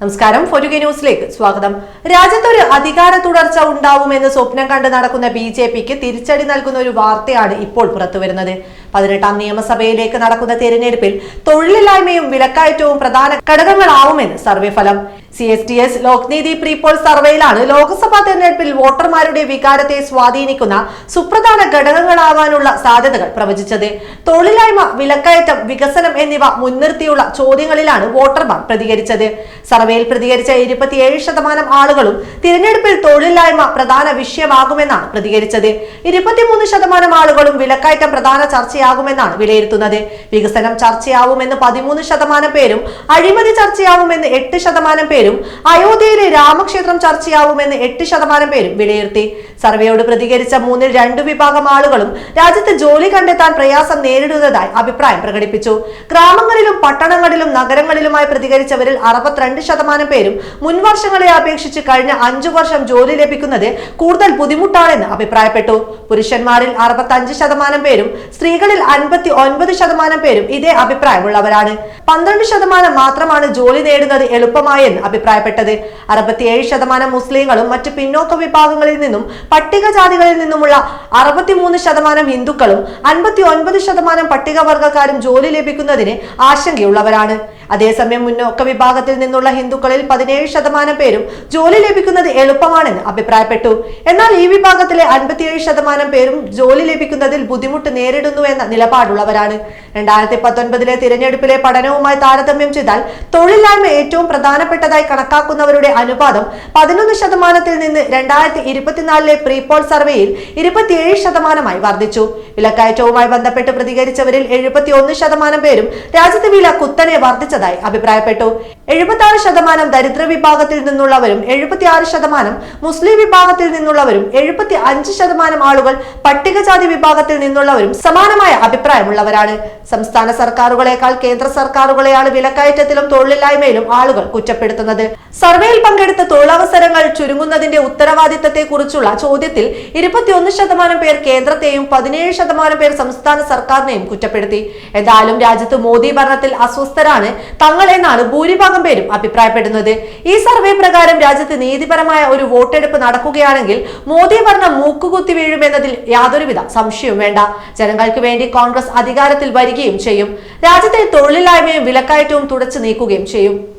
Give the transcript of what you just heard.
നമസ്കാരം. ഫോർട്ടുഗേ ന്യൂസിലേക്ക് സ്വാഗതം. രാജ്യത്തൊരു അധികാര തുടർച്ച ഉണ്ടാവുമെന്ന് സ്വപ്നം കണ്ട് നടക്കുന്ന ബി ജെ പിക്ക് തിരിച്ചടി നൽകുന്ന ഒരു വാർത്തയാണ് ഇപ്പോൾ പുറത്തുവരുന്നത്. പതിനെട്ടാം നിയമസഭയിലേക്ക് നടക്കുന്ന തെരഞ്ഞെടുപ്പിൽ തൊഴിലില്ലായ്മയും വിലക്കയറ്റവും പ്രധാന ഘടകങ്ങളാവുമെന്ന് സർവേ ഫലം. C S T S Lokniti prepoll സർവേയിലാണ് Lok Sabha തെരഞ്ഞെടുപ്പിൽ വോട്ടർമാരുടെ വികാരത്തെ സ്വാധീനിക്കുന്ന സുപ്രധാന ഘടകങ്ങളാകാനുള്ള സാധ്യതകൾ പ്രവചിച്ചത്. തൊഴിലില്ലായ്മ വിലക്കയറ്റം വികസനം എന്നിവ മുൻനിർത്തിയുള്ള ചോദ്യങ്ങളിലാണ് വോട്ടർമാർ പ്രതികരിച്ചത്. സർവേയിൽ പ്രതികരിച്ച ഇരുപത്തിയേഴ് ശതമാനം ആളുകളും തിരഞ്ഞെടുപ്പിൽ തൊഴിലില്ലായ്മ പ്രധാന വിഷയമാകുമെന്നാണ് പ്രതികരിച്ചത്. ഇരുപത്തിമൂന്ന് ശതമാനം ആളുകളും വിലക്കയറ്റം പ്രധാന ചർച്ചയാകുമെന്നാണ് വിലയിരുത്തുന്നത്. വികസനം ചർച്ചയാവുമെന്ന് പതിമൂന്ന് ശതമാനം പേരും അഴിമതി ചർച്ചയാവുമെന്ന് എട്ട് ശതമാനം പേരും അയോധ്യയിലെ രാമക്ഷേത്രം ചർച്ചയാവുമെന്ന് എട്ട് ശതമാനം പേരും വിലയിരുത്തി. സർവേയോട് പ്രതികരിച്ച മൂന്നിൽ രണ്ടു വിഭാഗം ആളുകളും രാജ്യത്ത് ജോലി കണ്ടെത്താൻ പ്രയാസം നേരിടുന്നതായി അഭിപ്രായം പ്രകടിപ്പിച്ചു. ഗ്രാമങ്ങളിലും പട്ടണങ്ങളിലും നഗരങ്ങളിലുമായി പ്രതികരിച്ചവരിൽ അറുപത്തിരണ്ട് ശതമാനം പേരും മുൻവർഷങ്ങളെ അപേക്ഷിച്ച് കഴിഞ്ഞ അഞ്ചു വർഷം ജോലി ലഭിക്കുന്നത് കൂടുതൽ ബുദ്ധിമുട്ടാണെന്ന് അഭിപ്രായപ്പെട്ടു. പുരുഷന്മാരിൽ അറുപത്തഞ്ച് ശതമാനം പേരും സ്ത്രീകളിൽ അൻപത്തി ഒൻപത് ശതമാനം പേരും ഇതേ അഭിപ്രായമുള്ളവരാണ്. പന്ത്രണ്ട് ശതമാനം മാത്രമാണ് ജോലി നേടുന്നത് എളുപ്പമായെന്ന് അഭിപ്രായപ്പെട്ടത്. അറുപത്തിയേഴ് ശതമാനം മുസ്ലിങ്ങളും മറ്റ് പിന്നോക്ക വിഭാഗങ്ങളിൽ നിന്നും പട്ടികജാതികളിൽ നിന്നുമുള്ള അറുപത്തിമൂന്ന് ശതമാനം ഹിന്ദുക്കളും അൻപത്തി ഒൻപത് ശതമാനം പട്ടികവർഗക്കാരും ജോലി ലഭിക്കുന്നതിന് ആശങ്കയുള്ളവരാണ്. അതേസമയം മുന്നോക്ക വിഭാഗത്തിൽ നിന്നുള്ള ഹിന്ദുക്കളിൽ പതിനേഴ് ശതമാനം പേരും ജോലി ലഭിക്കുന്നത് എളുപ്പമാണെന്ന് അഭിപ്രായപ്പെട്ടു. എന്നാൽ ഈ വിഭാഗത്തിലെ അൻപത്തിയേഴ് ശതമാനം പേരും ജോലി ലഭിക്കുന്നതിൽ ബുദ്ധിമുട്ട് നേരിടുന്നു എന്ന നിലപാടുള്ളവരാണ്. രണ്ടായിരത്തി പത്തൊൻപതിലെ തിരഞ്ഞെടുപ്പിലെ പഠനവുമായി താരതമ്യം ചെയ്താൽ തൊഴിലില്ലായ്മ ഏറ്റവും പ്രധാനപ്പെട്ടതായി കണക്കാക്കുന്നവരുടെ അനുപാതം പതിനൊന്ന് ശതമാനത്തിൽ നിന്ന് രണ്ടായിരത്തി ഇരുപത്തിനാലിലെ പ്രീപോൾ സർവേയിൽ ഇരുപത്തിയേഴ് ശതമാനമായി വർദ്ധിച്ചു. വിലക്കയറ്റവുമായി ബന്ധപ്പെട്ട് പ്രതികരിച്ചവരിൽ എഴുപത്തി ഒന്ന് ശതമാനം പേരും രാജ്യത്ത് വില കുത്തനെ വർദ്ധിച്ചതായി അഭിപ്രായപ്പെട്ടു. എഴുപത്തി ശതമാനം ദരിദ്ര വിഭാഗത്തിൽ നിന്നുള്ളവരും എഴുപത്തി ആറ് ശതമാനം മുസ്ലിം വിഭാഗത്തിൽ നിന്നുള്ളവരും എഴുപത്തി അഞ്ച് ശതമാനം ആളുകൾ പട്ടികജാതി വിഭാഗത്തിൽ നിന്നുള്ളവരും സമാനമായ അഭിപ്രായമുള്ളവരാണ്. സംസ്ഥാന സർക്കാരുകളെക്കാൾ കേന്ദ്ര സർക്കാരുകളെയാണ് വിലക്കയറ്റത്തിലും തൊഴിലില്ലായ്മയിലും ആളുകൾ കുറ്റപ്പെടുത്തുന്നത്. സർവേയിൽ പങ്കെടുത്ത തൊഴിലവസരങ്ങൾ ചുരുങ്ങുന്നതിന്റെ ഉത്തരവാദിത്തത്തെ കുറിച്ചുള്ള ചോദ്യത്തിൽ ഇരുപത്തിയൊന്ന് ശതമാനം പേർ കേന്ദ്രത്തെയും പതിനേഴ് ശതമാനം പേർ സംസ്ഥാന സർക്കാരിനെയും കുറ്റപ്പെടുത്തി. എന്തായാലും രാജ്യത്ത് മോദി ഭരണത്തിൽ അസ്വസ്ഥരാണ് തങ്ങൾ എന്നാണ് ഭൂരിഭാഗം പേരും അഭിപ്രായപ്പെടുന്നത്. ഈ സർവേ പ്രകാരം രാജ്യത്ത് നീതിപരമായ ഒരു വോട്ടെടുപ്പ് നടക്കുകയാണെങ്കിൽ മോദി ഭരണം മൂക്കുകുത്തി വീഴുമെന്നതിൽ യാതൊരുവിധ സംശയവും വേണ്ട. ജനങ്ങൾക്ക് വേണ്ടി കോൺഗ്രസ് അധികാരത്തിൽ വരികയും ചെയ്യും. രാജ്യത്തെ തൊഴിലില്ലായ്മയും വിലക്കയറ്റവും തുടച്ചു നീക്കുകയും ചെയ്യും.